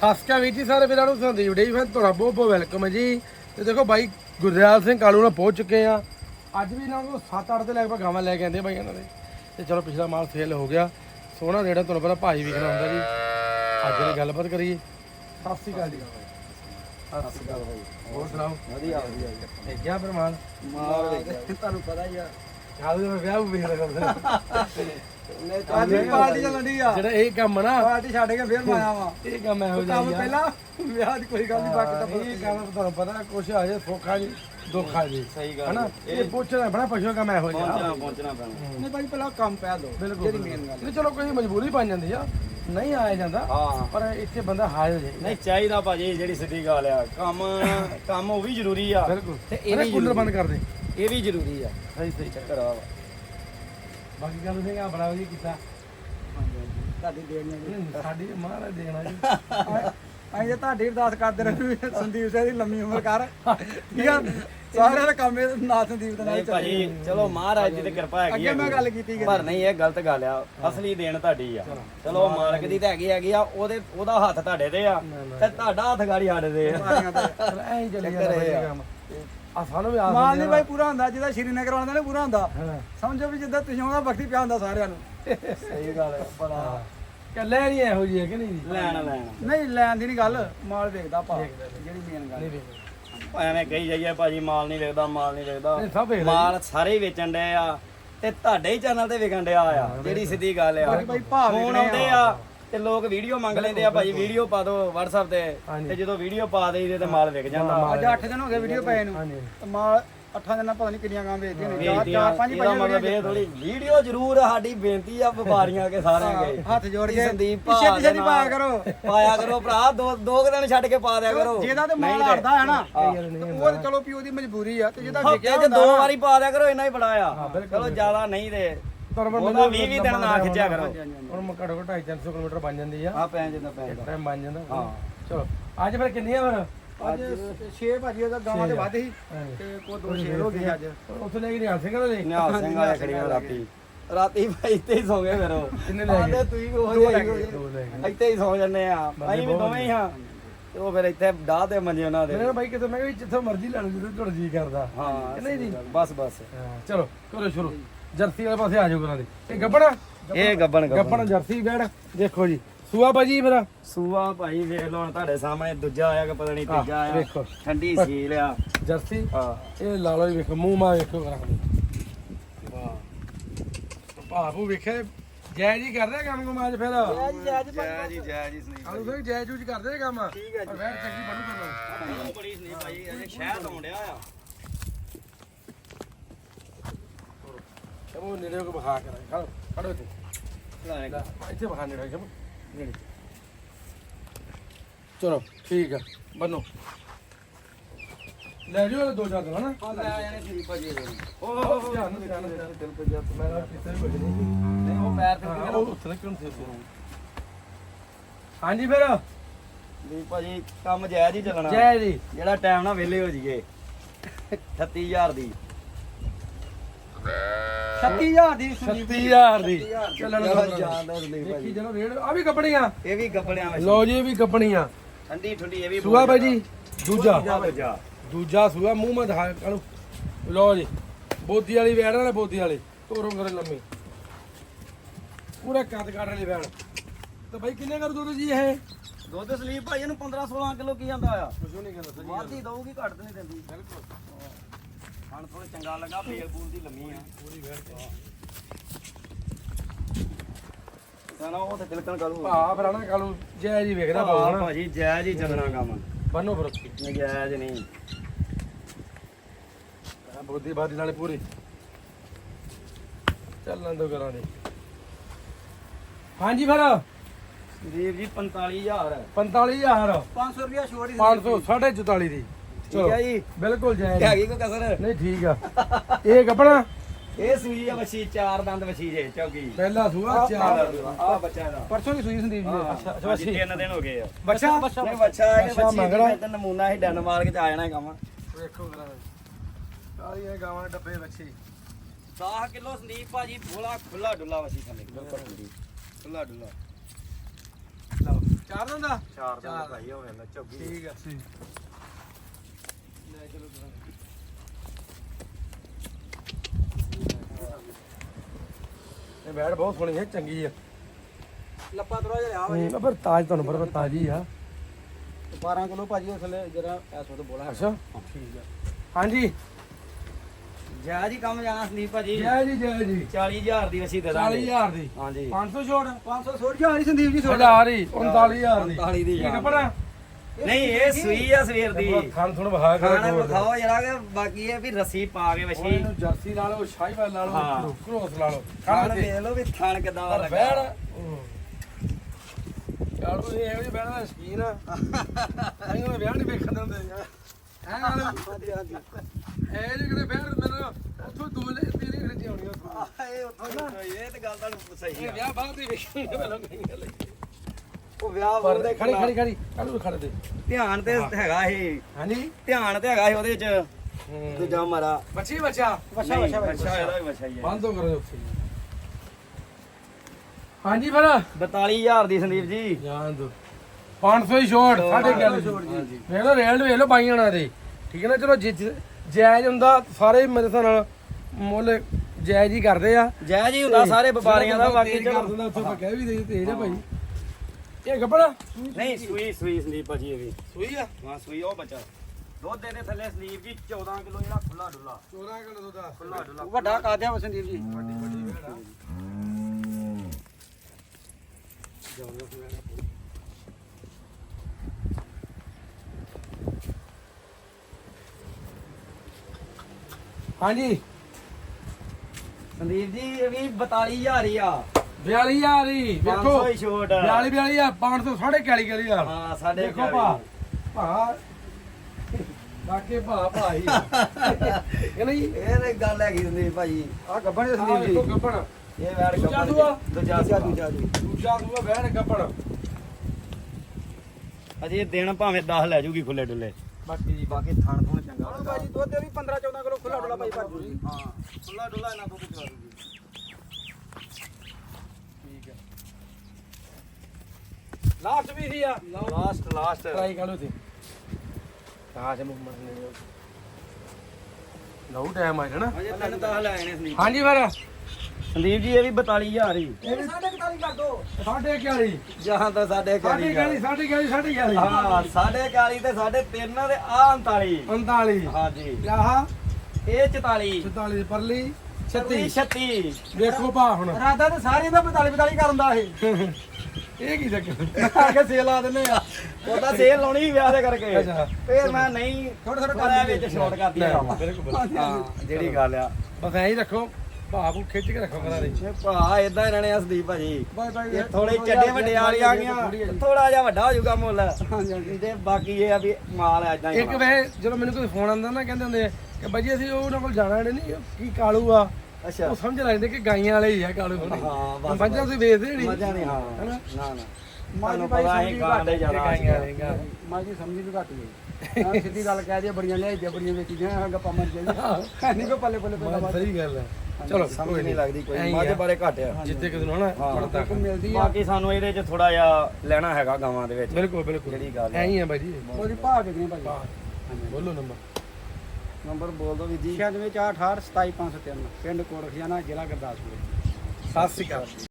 ਸਾਸਕਾ ਵੀਰ ਜੀ ਸਾਰੇ ਵੀਰਾਂ ਨੂੰ ਸੰਦੀਪ ਡੇ ਫੈਨ ਤੁਹਾਡਾ ਬਹੁਤ ਬਹੁਤ ਵੈਲਕਮ ਹੈ ਜੀ। ਤੇ ਦੇਖੋ ਬਾਈ ਗੁਰਦਿਆਲ ਸਿੰਘ ਕਾਲੂ ਨਾਲ ਪਹੁੰਚ ਚੁੱਕੇ ਆ ਅੱਜ ਵੀ ਇਹਨਾਂ ਨੂੰ 7-8 ਦੇ ਲੈ ਕੇ ਗਾਵਾਂ ਲੈ ਕੇ ਆਂਦੇ ਬਾਈ ਇਹਨਾਂ ਦੇ। ਤੇ ਚਲੋ ਪਿਛਲਾ ਮਾਲ ਸੇਲ ਹੋ ਗਿਆ। ਸੋਹਣਾ ਰੇੜਾ ਤੁਹਾਨੂੰ ਪਤਾ ਭਾਈ ਵੀ ਹੁੰਦਾ ਜੀ। ਅੱਜ ਦੀ ਗੱਲਬਾਤ ਕਰੀਏ। ਸਤਿ ਸ਼੍ਰੀ ਅਕਾਲ ਜੀ। ਸਤਿ ਸ਼੍ਰੀ ਅਕਾਲ ਬਾਈ। ਹੋਰ ਸੁਣਾਓ? ਵਧੀਆ ਵਧੀਆ ਤੇ ਗਿਆ ਫਿਰ ਮਾਲ ਤੁਹਾਨੂੰ ਪਤਾ ਹੀ ਆ। ਕਾਲੂ ਦਾ ਵਿਆਹ ਵੀ ਵੇਖ ਰਿਹਾ ਨੇ ਚਾਹੀ ਪਾਰਟੀ ਚੱਲਣ ਦੀ ਆ। ਜਿਹੜਾ ਇਹ ਕੰਮ ਨਾ। ਪਾਰਟੀ ਛੱਡ ਕੇ ਫੇਰ ਮਾਇਆ ਵਾ ਇਹ ਕੰਮ ਇਹੋ ਜਿਹਾ ਕੰਮ ਹੀ ਆ। ਪਹਿਲਾਂ ਵਿਆਹ ਦੀ ਕੋਈ ਗੱਲ ਨਹੀਂ ਬਾਕੀ ਤਾਂ ਇਹ ਕੰਮ ਤੁਹਾਨੂੰ ਪਤਾ ਕੁਛ ਆ ਜੇ ਸੌਖਾ ਜੀ ਦੁੱਖਾ ਜੀ। ਸਹੀ ਹਨਾ? ਇਹ ਪੁੱਛਣਾ ਬੜਾ ਪਸ਼ੂ ਕੰਮ ਇਹੋ ਜਿਹਾ। ਪਹੁੰਚਣਾ ਪਹੁੰਚਣਾ ਪੈਣਾ। ਨਹੀਂ ਭਾਈ ਪਹਿਲਾਂ ਕੰਮ ਪੈ ਦੋ ਬਿਲਕੁਲ ਜਿਹੜੀ ਮੇਨ ਗੱਲ ਨਹੀਂ ਚਲੋ ਕੋਈ ਮਜਬੂਰੀ ਬਣ ਜਾਂਦੀ ਆ। ਨਹੀਂ ਆਇਆ ਜਾਂਦਾ ਪਰ ਇੱਥੇ ਬੰਦਾ ਹਾਜ਼ਰ ਜੇ ਨਹੀਂ ਚਾਹੀਦਾ ਭਾਜੀ ਜਿਹੜੀ ਸਿੱਧੀ ਗੱਲ ਆ। ਕੰਮ ਕੰਮ ਉਹ ਵੀ ਜ਼ਰੂਰੀ ਆ। ਬਿਲਕੁਲ। ਤੇ ਇਹ ਵੀ ਕੂਲਰ ਜ਼ਰੂਰੀ। ਬੰਦ ਕਰ ਦੇ। ਇਹ ਵੀ ਜ਼ਰੂਰੀ ਆ। ਸਹੀ ਸਹੀ। ਚੱਕਰ ਆ ਬਾਕੀ ਗੱਲ ਸਿੰਘ ਆ ਬੜਾ ਵਧੀਆ ਕੀਤਾ। ਤੁਹਾਡੀ ਦੇਣ ਨਹੀਂ, ਸਾਡੀ ਮਹਾਰਾਜ ਦੇਣਾ ਜੀ। ਅਸੀਂ ਜੇ ਤੁਹਾਡੀ ਅਰਦਾਸ ਕਰਦੇ ਰਹੇ ਵੀ ਸੰਦੀਪ ਸਿੰਘ ਦੀ ਲੰਮੀ ਉਮਰ ਕਰ। ਠੀਕ ਆ? ਸਾਰਿਆਂ ਦਾ ਕੰਮ ਇਹ ਨਾ ਸੰਦੀਪ ਦਾ ਨਹੀਂ ਚੱਲੇ। ਭਾਜੀ ਚਲੋ ਮਹਾਰਾਜ ਦੀ ਤੇ ਕਿਰਪਾ ਹੈਗੀ ਅੱਗੇ ਮੈਂ ਗੱਲ ਕੀਤੀ ਪਰ ਨਹੀਂ ਇਹ ਗਲਤ ਗੱਲ ਆ। ਅਸਲੀ ਦੇਣ ਤੁਹਾਡੀ ਆ। ਚਲੋ। ਮਾਲਕ ਦੀ ਤਾਂ ਹੈਗੀ ਹੈਗੀ ਆ। ਉਹਦੇ ਉਹਦਾ ਹੱਥ ਤੁਹਾਡੇ ਤੇ ਆ। ਤੇ ਤੁਹਾਡਾ ਹੱਥ ਗਾੜੀ ਸਾਡੇ ਤੇ ਆ। ਤੇ ਐਂ ਚੱਲੀ ਜਾਂਦਾ। ਕੰਮ। ਆ ਸਾਨੂੰ ਵੀ ਆਸ ਮਾਲ ਨਹੀਂ ਆ। ਭਾਈ ਪੂਰਾ ਹੁੰਦਾ ਜਿਹਦਾ ਸ਼੍ਰੀਨਗਰ ਵਾਲਿਆਂ ਦਾ ਨੀ ਪੂਰਾ ਹੁੰਦਾ। ਹਾਂ। ਸਮਝੋ ਵੀ ਜਿੱਦਾਂ ਤੁਸੀਂ ਆਉਂਦਾ ਵਕਤੀ ਪਿਆ ਹੁੰਦਾ ਸਾਰਿਆਂ ਨੂੰ। ਸਹੀ ਗੱਲ ਆ ਬੜਾ। ਕੱਲੇ ਨਹੀਂ ਇਹੋ ਜੀ ਹੈ ਕਿ ਨਹੀਂ ਜੀ? ਲੈਣ ਲੈਣ। ਨਹੀਂ ਲੈਣ ਦੀ ਨਹੀਂ ਗੱਲ ਮਾਲ ਵੇਖਦਾ ਭਾ। ਜਿਹੜੀ ਮੇਨ ਗੱਲ ਨਹੀਂ ਵੇਖ ਐਵੇਂ ਕਹੀ ਜਾਈਏ ਭਾਜੀ ਮਾਲ ਨਹੀਂ ਵੇਚਦਾ ਮਾਲ ਨਹੀਂ ਵੇਖਦੇ। ਮਾਲ ਸਾਰੇ ਹੀ ਵੇਚਣ ਡਏ ਆ ਤੇ ਤੁਹਾਡੇ ਹੀ ਚੈਨਲ ਤੇ ਵਿਕਣ ਡਿਆ ਆ ਜਿਹੜੀ ਸਿੱਧੀ ਗੱਲ ਆ। ਵੇਖਣੇ ਆਉਂਦੇ ਆ ਤੇ ਲੋਕ ਵੀਡੀਓ ਮੰਗ ਲੈਂਦੇ ਆ ਭਾਜੀ ਵੀਡੀਓ ਪਾ ਦਿਓ WhatsApp ਤੇ। ਤੇ ਜਦੋਂ ਵੀਡੀਓ ਪਾ ਦੇਈਦੇ ਤੇ ਮਾਲ ਵਿਕ ਜਾਂਦਾ। ਅੱਜ 8 ਦਿਨ ਹੋ ਗਏ ਵੀਡੀਓ ਪਏ ਨੂੰ। ਤੇ ਮਾਲ 8 ਦਿਨਾਂ ਪਤਾ ਨਹੀਂ ਕਿੰਨੀਆਂ ਗਾਂ ਵੇਚਦੀਆਂ ਨੇ ਚਾਰ ਚਾਰ ਪੰਜ ਇਹਦਾ ਮਤਲਬ ਭਾਈ ਇਹ ਥੋੜੀ ਵੀਡੀਓ ਜ਼ਰੂਰ ਸਾਡੀ ਬੇਨਤੀ ਆ ਵਪਾਰੀਆਂ ਕੇ ਸਾਰਿਆਂ ਕੇ। ਹੱਥ ਜੋੜ ਕੇ ਸੰਦੀਪ ਪਿੱਛੇ ਭਾ ਪਿੱਛੇ ਦੇ ਦੀ ਨਾਲ ਪਾਇਆ ਕਰੋ। ਪਾਇਆ ਕਰੋ ਭਰਾ ਦੋ ਦੋ ਕੁ ਦਿਨ ਛੱਡ ਕੇ ਪਾ ਦਿਆ ਕਰੋ। ਜਿਹਦਾ ਤੇ ਮਾਲ ਹੜਦਾ ਹੈ ਨਾ ਤੇ ਉਹ ਤੇ ਚਲੋ ਪਿਓ ਦੀ ਮਜਬੂਰੀ ਆ ਤੇ ਜਿਹਦਾ ਹਫ਼ਤੇ ਵਿਕਿਆ 'ਚ ਹੁੰਦਾ ਦੋ ਵਾਰੀ ਪਾ ਦਿਆ ਕਰੋ ਇੰਨਾ ਹੀ ਬੜਾ ਆ ਚਲੋ ਜ਼ਿਆਦਾ ਨਹੀਂ ਤੇ ਪਰ ਮੈਂ ਉਹਦਾ 20 20 ਦਿਨ ਨਾ ਖਿੱਚਿਆ ਕਰੋ। ਹੁਣ ਮੈਂ ਘੱਟੋ ਘੱਟ 250 ਕਿਲੋਮੀਟਰ ਬਣ ਜਾਂਦੀ ਆ। ਆ ਪੈ ਜਾਂਦਾ ਪੈ ਟਾਈਮ ਬਣ ਜਾਂਦਾ। ਹਾਂ। ਚਲੋ ਅੱਜ ਫਿਰ ਕਿੰਨੀਆਂ ਫਿਰ? ਅੱਜ 6 ਭਾਜੀ ਉਹਦਾ ਗਾਵਾਂ ਤੇ ਵੱਧ ਸੀ ਹਾਂਜੀ। ਤੇ ਕੋ ਦੋ ਛੇ ਹੋ ਗਏ ਅੱਜ। ਉੱਥੇ ਲੈ ਕੇ ਨਿਹਾਲ ਸਿੰਘ ਦੇ ਨਿਹਾਲ ਸਿੰਘ ਵਾਲੇ ਖੜੀਆਂ ਰਾਤੀ। ਰਾਤੀ ਭਾਈ ਇੱਥੇ ਹੀ ਸੌਂ ਗਏ ਫਿਰ ਉਹ। ਕਿੰਨੇ ਲੈ ਗਏ? ਆਂਦੇ ਤੁਸੀਂ ਉਹ ਦੋ ਲੈ ਹੀ ਗਏ। ਦੋ ਲੈ ਗਏ। ਇੱਥੇ ਹੀ ਸੌਂ ਜੰਨੇ ਆ। ਅਸੀਂ ਵੀ ਦੋਵੇਂ ਹੀ ਹਾਂ। ਤੇ ਉਹ ਫਿਰ ਇੱਥੇ ਡਾਹ ਤੇ ਮੰਜੇ ਉਹਨਾਂ ਦੇ। ਮੇਰੇ ਬਾਈ ਕਿਤੇ ਮੈਂ ਕਿਹਾ ਵੀ ਜਿੱਥੋਂ ਮਰਜ਼ੀ ਲੈ ਲਓ ਜਿੱਥੇ ਤੁਹਾਡਾ ਜੀ ਕਰਦਾ। ਹਾਂ ਕਿ ਨਹੀਂ ਜੀ? ਬਸ ਬਸ। ਚਲੋ ਕਰੋ ਸ਼ੁਰੂ। ਜਰਸੀ ਵਾਲੇ ਪਾਸੇ ਆ ਜਾਓ ਕਰਾਂ ਦੀ। ਇਹ ਗੱਬੜਾ ਇਹ ਗੱਬਣ ਗੱਬਣ। ਜਰਸੀ ਬੈੜ ਦੇਖੋ ਜੀ। ਸੂਆ ਬਾਜੀ ਮੇਰਾ ਸੂਆ ਭਾਈ ਵੇਖ ਲਓ ਹੁਣ ਤੁਹਾਡੇ ਸਾਹਮਣੇ ਦੂਜਾ ਆਇਆ ਕਿ ਪਤਾ ਨਹੀਂ ਤੀਜਾ ਆਇਆ। ਵੇਖੋ। ਠੰਡੀ ਸੀਲ ਆ। ਜਰਸੀ ਹਾਂ। ਇਹ ਲਾ ਲਓ ਜੀ ਵੇਖੋ ਮੂੰਹ ਮਾ ਵੇਖੋ ਕਰਾਂ। ਵਾਹ। ਭਾਪੂ ਵੇਖੇ ਜੈ ਜੀ ਕਰਦੇ ਕੰਮ ਕੁਮ ਅੱਜ ਫਿਰ? ਜੈ ਜੀ ਜੈ ਜੀ ਸੰਦੀਪ ਆਲੂ ਸਿੰਘ ਜੈ ਜੂਜ ਕਰਦੇ ਕੰਮ? ਠੀਕ ਹੈ ਜੀ। ਬੈਠ ਚੰਗੀ ਬਣੂ ਕਰਨਾ ਬੜੀ ਸੰਦੀਪ ਭਾਈ ਅਜੇ ਸ਼ਹਿਰ ਤੋਂ ਮੁੰਡਿਆ ਆ। ਚਲੋ ਨੇੜੇ ਕੋ ਬਖਾ ਕਰਾਂ ਖੜੋ ਖੜੋ ਇੱਥੇ ਲੈ, ਇੱਥੇ ਬਖਾ ਨੇੜੇ ਚਲੋ ਨੇੜੇ ਚਲੋ ਠੀਕ ਆ ਬੰਨੋ ਲੈ ਜਿਓ ਦੋ ਚਾਰ ਦਿਨ ਹਨਾ ਲੈ ਜਾਣੇ ਸੰਦੀਪ ਭਾਜੀ ਓ ਧਿਆਨ ਨਾਲ ਧਿਆਨ ਨਾਲ ਦਿਲ ਤੇ ਜਾ ਮੇਰਾ ਕਿਸੇ ਵੀ ਵੱਜਣੀ ਨਹੀਂ ਉਹ ਪੈਰ ਤੇ ਹਾਂ ਉਹ ਉੱਥੇ ਕਿਉਂ ਸੇ ਹਾਂਜੀ ਫਿਰ ਸੰਦੀਪ ਭਾਜੀ ਕੰਮ ਜਾਇਜ਼ ਹੀ ਚੱਲਣਾ ਜੈ ਜੀ ਜਿਹੜਾ ਟਾਈਮ ਨਾਲ ਵਿਹਲੇ ਹੋ ਜੀਏ 36000 ਦੀ 36000 ਦੀ ਸੰਦੀਪ 36000 ਦੀ। ਚੱਲਣ ਚਲੋ ਦੋ ਜਾਣਦਾ ਸੰਦੀਪ ਦੇਖੀ ਭਾਜੀ ਚਲੋ ਰੇਡ ਆ ਵੀ ਕੱਪੜੀਆਂ। ਇਹ ਵੀ ਕੱਪੜਿਆਂ ਵਿੱਚ। ਲਓ ਜੀ ਇਹ ਵੀ ਕੱਪੜੀਆਂ। ਠੰਡੀ ਠੰਡੀ ਇਹ ਵੀ ਸੂਆ ਬਾਈ ਜੀ ਦੂਜਾ। ਦੂਜਾ ਸੂਆ ਮੂੰਹ ਮਾ ਦਿਖਾ ਕਾਲੂ ਲਓ ਜੀ ਬੋਦੀ ਵਾਲੀ ਵੈੜ ਵਾਲੇ ਬੋਦੀ ਵਾਲੇ। ਤੋਰੋ ਕਰੇ ਲੰਮੀ। ਪੂਰਾ ਕੱਦ ਕਾਟ ਵਾਲੀ ਵੈੜ ਤਾਂ ਬਾਈ ਕਿੰਨੇ ਕਰ ਦੁੱਧ ਜੀ ਇਹ? ਦੁੱਧ ਸਲੀਪ ਭਾਈ ਇਹਨੂੰ 15 16 ਕਿਲੋ ਕੀ ਜਾਂਦਾ ਆ? ਕੁਝ ਨਹੀਂ ਕਹਿੰਦਾ ਵਾਧੀ ਦਊਗੀ ਘੱਟ ਨਹੀਂ ਦਿੰਦੀ। ਬਿਲਕੁਲ। ਹਣ ਥੋੜਾ ਚੰਗਾ ਲੱਗਾ ਫੇਲ ਫੂਲ ਦੀ ਲੰਮੀ ਆ। ਪੂਰੀ ਵੈੜ ਸਾਨਾ ਉਹ ਤੇ ਤਿਲਕਣ ਕਰੂ ਭਾ ਫਰਾਣਾ ਕਾਲੂ ਜੈ ਜੀ ਵੇਖਦਾ ਹਾਂ ਪਾਉਣਾ ਭਾਜੀ ਜਾਇਜ਼ ਹੀ ਚੱਲਣਾ ਕੰਮ। ਬੰਨੋ ਫਰੋਕੀ ਨਜਾਇਜ਼ ਨਹੀਂ ਬੋਦੀ ਬਾਦੀ ਨਾਲੇ ਪੂਰੀ। ਚੱਲਣ ਦੋ ਕਰਾਂ ਦੇ। ਹਾਂਜੀ ਫਿਰ। ਵੀਰ ਜੀ 45000 45000 500 ਰੁਪਿਆ ਛੋੜ ਹੀ 500 44 ਦੀ। ਠੀਕ ਆ ਜੀ? ਬਿਲਕੁਲ ਜਾਇਜ਼ ਹੈਗੀ ਕੋਈ ਕਸਰ? ਨਹੀਂ ਠੀਕ ਆ। ਇਹ ਕੱਪੜਾ ਇਹ ਸੂਈ ਆ ਵਛੀ ਚਾਰ ਦੰਦ ਵਛੀ ਜੇ ਚੌਕੀ ਪਹਿਲਾ ਸੂਆ ਚਾਰ। ਆ ਬੱਚਾ ਦਾ ਪਰਸੋਂ ਦੀ ਸੂਈ ਸੰਦੀਪ ਜੀ ਅੱਛਾ ਅੱਛਾ ਤਿੰਨ ਦਿਨ ਹੋ ਗਏ ਆ। ਬੱਚਾ ਨਹੀਂ ਬੱਚਾ ਇਹ ਬੱਚਾ ਬੱਚੀ ਮਗਰਾ। ਦਾ ਨਮੂਨਾ ਹੀ ਡੈਨਮਾਰਕ ਚ ਆ ਜਾਣਾ ਇਹ ਕੰਮ। ਵੇਖੋ ਕਰਾਂ ਸਾਰੀਆਂ ਗਾਵਾਂ ਦੇ ਡੱਬੇ ਬੱਚੇ 10 ਕਿਲੋ ਸੰਦੀਪ ਭਾਜੀ ਬੋਲਾ ਖੁੱਲਾ ਡੁੱਲਾ ਵਛੀ ਥੱਲੇ। ਬਿਲਕੁਲ ਖੁੱਲਾ ਡੁੱਲਾ। ਲਓ ਚਾਰ ਦਿਨ ਦਾ ਚਾਰ ਦਿਨ ਭਾਈ ਨਾ ਝੋਗੀ ਠੀਕ ਆ ਇਹ ਬੈੜ ਬਹੁਤ ਸੋਹਣੀ ਹੈ ਚੰਗੀ ਆ ਲੱਪਾ ਥੋੜਾ ਜਿਹਾ ਲਿਆ ਭਾਜੀ ਪਰ ਤਾਜ ਤੁਹਾਨੂੰ ਪਤਾ ਤਾਜੀ ਆ। 12 ਕਿਲੋ ਭਾਜੀ ਉਹ ਥੱਲੇ ਜਰਾ ਐਸ ਤੋਂ ਬੋਲਾ ਅੱਛਾ। ਠੀਕ ਆ। ਹਾਂਜੀ। ਜੈ ਜੀ ਕੰਮ ਜਾਣਾ ਸੰਦੀਪ ਭਾਜੀ। ਜੈ ਜੀ ਜੈ ਜੀ। 40000 ਦੀ ਅਸੀਂ ਦੇ ਦਾਂਗੇ। 40000 ਦੀ। ਹਾਂਜੀ। 500 ਛੋੜ। 500 ਛੋੜ ਜਾ ਰਹੀ ਸੰਦੀਪ ਜੀ ਹਜ਼ਾਰ ਹੀ 39000 ਦੀ। 39 ਦੀ ਠੀਕ ਜਾਨ। ਪੜਾ ਨਹੀਂ ਇਹ ਸੂਈ ਆ ਸਵੇਰ ਦੀ। ਖਾਣ ਥੋੜਾ ਵਹਾ ਕਰ ਖਾਣਾ ਵਿਖਾਓ ਜਰਾ ਕਿ ਬਾਕੀ ਇਹ ਵੀ ਰੱਸੀ ਪਾ ਕੇ ਵਛੀ। ਇਹਨੂੰ ਜਰਸੀ ਲਾ ਲਓ ਸ਼ਾਹੀਵਾਲ ਲਾ ਹਾਂ। ਲਓ ਕ੍ਰੋਸ ਲਾ ਲਓ ਖਾਣ ਵੇਖ ਲਓ ਵੀ ਥਣ ਕਿਦਾਂ ਦਾ ਲੱਗਾ। ਯਾਰ ਉਹ ਇਹੋ ਜਿਹੇ ਬੈੜ ਦਾ ਸ਼ਕੀਨ ਆ। ਇਹਨਾਂ ਦਾ ਵਿਆਹ ਨਹੀਂ ਵੇਖਣ ਦਿੰਦੇ। ਹੈ? ਨਾਲ ਹਾਂਜੀ ਹਾਂਜੀ। ਇਹ ਜਿਹੜੇ ਬੈੜ ਮੈਨੂੰ ਉੱਥੋਂ ਦੋ ਲੈ ਤੇਰੇ ਘਰੇ ਚ ਆਉਣੀ ਉੱਥੋਂ। ਇਹ ਉੱਥੋਂ ਇਹ ਤੇ ਗੱਲ ਤੁਹਾਨੂੰ ਸਹੀ ਆ। ਵਿਆਹ ਬਾਅਦ ਦੇ ਵੇਖਣ ਮੈਨੂੰ ਕਹੀਆਂ ਲਈ। ਉਹ ਵਿਆਹ ਪਰ ਦੇ ਖੜੀ ਖੜੀ ਖੜੀ। ਕੱਲ ਖੜੇ ਦੇ। ਧਿਆਨ ਤੇ ਹੈਗਾ ਇਹ। ਹਾਂਜੀ। ਧਿਆਨ ਤੇ ਹੈਗਾ ਇਹ ਉਹਦੇ ਚ। ਦੂਜਾ ਮਾਰਾ। ਬੱਚੀ ਬੱਚਾ। ਵਛਾ ਵਛਾ ਵਛਾ ਇਹਦਾ ਵੀ ਵਛਾ ਹੀ ਹੈ। ਬੰਦ ਹੋ ਕਰ ਉੱਥੇ ਹਾਂਜੀ ਫਿਰ। 42000 ਦੀ ਸੰਦੀਪ ਜੀ। ਜਾਨ ਦੋ। 500 ਹੀ ਛੋੜ ਸਾਡੇ ਗੱਲ ਛੋੜ ਜੀ। ਵੇਖ ਲਓ ਰੇਲ ਵੇਖ ਲਓ ਬਾਈਆਂ ਨਾਲ ਦੇ। ਠੀਕ ਹੈ ਨਾ ਚਲੋ ਜੇ ਜੇ- ਜਾਇਜ਼ ਹੁੰਦਾ ਸਾਰੇ ਮੇਰੇ ਹਿਸਾਬ ਨਾਲ ਮੁੱਲ ਜਾਇਜ਼ ਹੀ ਕਰਦੇ ਆ। ਜੈ ਜੀ ਹੁੰਦਾ ਸਾਰੇ ਵਪਾਰੀਆਂ ਦਾ ਬਾਕੀ ਤੇਜ਼ ਚਲੋ। ਕਰ ਦਿੰਦਾ ਉੱਥੇ ਆਪਾਂ ਕਹਿ ਵੀ ਦੇ ਤੇਜ਼ ਆ ਭਾਈ। ਇਹ ਗੱਪੜਾ ਨਹੀਂ ਸੂਈ ਸੂਈ ਸੰਦੀਪ ਭਾਜੀ ਇਹ ਵੀ। ਸੂਈ ਆ? ਹਾਂ ਸੂਈ ਉਹ ਬੱਚਾ। ਦੁੱਧ ਦੇ ਥੱਲੇ ਸੰਦੀਪ ਜੀ 14 ਕਿਲੋ ਜਿਹੜਾ ਖੁੱਲਾ ਡੁੱਲਾ। 14 ਕਿਲੋ ਦਾ ਖੁੱਲਾ ਡੁੱਲਾ। ਵੱਡਾ ਕਾਦਿਆ ਵਾ ਸੰਦੀਪ ਜੀ। ਵੱਡੀ ਵੱਡੀ ਹਾਂਜੀ। ਸੰਦੀਪ ਜੀ ਇਹ ਵੀ 42000 ਹੀ ਆ। 42000 ਹੀ ਵੇਖੋ 500 ਹੀ ਛੋਟ। 42 42 ਆ 500 ਸਾਢੇ 41 ਕਰੀ ਯਾਰ ਹਾਂ ਸਾਡੇ ਦੇਖੋ ਭਾ ਭਾ ਬਾਕੀ ਭਾ ਭਾ ਹੀ ਆ। ਇਹ ਨਹੀਂ? ਇਹ ਤੇ ਗੱਲ ਹੈਗੀ ਸੰਦੀਪ ਭਾਜੀ ਆ ਗੱਬਣ ਦੇ ਆਹ ਸੰਦੀਪ ਵੇਖੋ ਜੀ। ਗੱਪਣ ਇਹ ਵੈੜ ਦੂਜਾ ਕੱਪੜ ਸੂਆ? ਦੂਜਾ ਦੂਜਾ ਸੂਆ। ਦੂਜਾ ਜੀ ਦੂਜਾ ਦੂਆ ਬਹਿਣ ਗੱਪਣ ਅਜੇ ਦਿਨ ਭਾਵੇਂ 10 ਲੈ ਜੂਗੀ ਖੁੱਲੇ ਡੁੱਲੇ। ਬਾਕੀ ਬਾਕੀ ਥਣ ਥਣ ਚੰਗਾ ਭਾਜੀ ਦੁੱਧ ਦੇ ਵੀ 15 14 ਕਿਲੋ ਖੁੱਲਾ ਡੋਲਾ ਭਾਈ ਭਾਜੂ ਜੀ। ਹਾਂ। ਖੁੱਲਾ ਡੁੱਲਾ ਇਹਨਾਂ ਤੋਂ ਚਲਾ ਦੂਗੀ ਠੀਕ ਹੈ ਲਾਸਟ ਵੀ ਸੀ ਆ। ਲਾਸਟ ਲਾਸਟ ਟਰਾਈ ਕਰ ਲਓ ਤੇ ਕਾਸ਼ ਨੂੰ ਮਰਨੇ ਲਓ ਟਾਈਮ ਆ ਜਾਣਾ। ਅਜੇ ਤਿੰਨ 10 ਲੈ ਆਣੇ ਸੰਦੀਪ। ਹਾਂਜੀ ਫਿਰ। ਸੰਦੀਪ ਜੀ ਇਹ ਵੀ 42000 ਹੀ। ਇਹ ਵੀ 41 ਕਰ ਦੋ। ਸਾਢੇ 41 ਜਹਾਂ ਤਾਂ ਸਾਡੇ ਸਾਢੇ 41 ਸਾਢੇ 41 ਸਾਢੇ 41 ਹਾਂ ਸਾਡੇ 41 ਤੇ ਸਾਡੇ 3 ਤੇ ਆ 39 39 ਹਾਂਜੀ ਆਹ ਇਹ 44 44 ਪਰਲੀ। 36 36 36 ਵੇਖੋ ਭਾ ਹੁਣ। ਰਾਦਾ ਤੇ ਸਾਰੀ ਦਾ 45 45 ਕਰਨ ਦਾ ਇਹ। ਇਹ ਕੀ ਚੱਕਰ? ਆ ਕੇ ਸੇਲ ਆ ਦਿੰਨੇ ਆ। ਉਹਦਾ ਸੇਲ ਲਾਉਣੀ ਸੀ ਵਿਆਹ ਦੇ ਕਰਕੇ। ਅੱਛਾ। ਫੇਰ ਮੈਂ ਨਹੀਂ ਥੋੜਾ ਥੋੜਾ ਕਰ ਵਿੱਚ ਸ਼ਾਰਟ ਕਰਦੀ ਆ। ਹਾਂ ਜਿਹੜੀ ਗੱਲ ਆ। ਬਸ ਐਂ ਹੀ ਰੱਖੋ। ਭਾ ਨੂੰ ਖਿੱਚ ਕੇ ਰੱਖੋ ਕਰਾਂ ਦੇ ਇਹ ਭਾ ਇਦਾਂ ਹੀ ਰਹਿਣੇ ਆ ਸੰਦੀਪ ਭਾਜੀ। Bye bye. ਇਹ ਥੋੜੇ ਚੱਡੇ ਵੱਡੇ ਵਾਲੀਆਂ ਆ ਗਈਆਂ ਥੋੜਾ ਜਿਹਾ। ਵੱਡਾ ਹੋ ਜਾਊਗਾ ਮੁੱਲ। ਤੇ ਬਾਕੀ ਇਹ ਆ ਵੀ ਮਾਲ ਐਦਾਂ ਹੀ ਇੱਕ ਵੇ ਜਦੋਂ ਮੈਨੂੰ ਕੋਈ ਫੋਨ ਆਉਂਦਾ ਨਾ ਕਹਿੰਦੇ ਹੁੰਦੇ ਆ ਕਿ ਬਾਜੀ ਅਸੀਂ ਉਹਨਾਂ ਕੋਲ ਜਾਣਾ ਨਹੀਂ ਕੀ ਕਾਲੂ ਆ? ਅੱਛਾ। ਉਹ ਸਮਝ ਲੈਂਦੇ ਕਿ ਗਾਈਆਂ ਵਾਲੇ ਹੀ ਆ ਕਾਲੂ ਥੋੜੀ ਹਾਂ ਬਸ ਬੰਜਾ ਤੁਸੀਂ ਵੇਚਦੇ ਨਹੀਂ। ਮਜ਼ਾ ਨਹੀਂ ਹਾਂ ਹੈਨਾ? ਨਾ ਨਾ। ਮਾਜੀ ਭਾਈ ਸਮਝੀ ਇਹ ਜ਼ਿਆਦਾ ਗਾ ਮਾਜੀ ਸਮਝੀ ਵੀ ਘੱਟ ਗਈ। ਸਿੱਧੀ ਗੱਲ ਕਹਿ ਦੀ ਬੜੀਆਂ ਲਿਆਈ ਦੀਆਂ ਬੜੀਆਂ ਵੇਚੀਆਂ ਗੱਪਾਂ ਮਰ ਜਾਈਆਂ ਨਹੀਂ ਕੋ ਪੱਲੇ ਪੱਲੇ ਪੱਲੇ ਸਹੀ ਗੱਲ ਹੈ। ਚਲੋ ਸਮਝ ਨਹੀਂ ਲੱਗਦੀ ਕੋਈ। ਮੱਝ ਆ। ਬਾਰੇ ਘੱਟ ਆ। ਜਿੱਤੇ ਕਿਸ ਨੂੰ ਹਾਂ। ਪੜਦਾ ਮਿਲਦੀ ਆ ਬਾਕੀ ਸਾਨੂੰ ਇਹਦੇ ਚ ਥੋੜਾ ਜਿਹਾ ਲੈਣਾ ਹੈਗਾ ਗਾਵਾਂ ਦੇ ਵਿੱਚ। ਬਿਲਕੁਲ ਬਿਲਕੁਲ। ਜਿਹੜੀ ਗੱਲ ਆ। ਐਂ ਹੀ ਆ ਬਾਜੀ ਉਹਦੀ ਭਾਅ ਕਿੰਨੇ ਭਾਜੀ ਬੋਲੋ ਨੰਬਰ। ਨੰਬਰ ਬੋਲ ਦੋ ਵੀ ਜੀ। 9648 27503 ਪਿੰਡ ਕੋਟ ਖਿਆਣਾ ਜ਼ਿਲ੍ਹਾ ਗੁਰਦਾਸਪੁਰ। ਸਤਿ ਸ਼੍ਰੀ ਅਕਾਲ।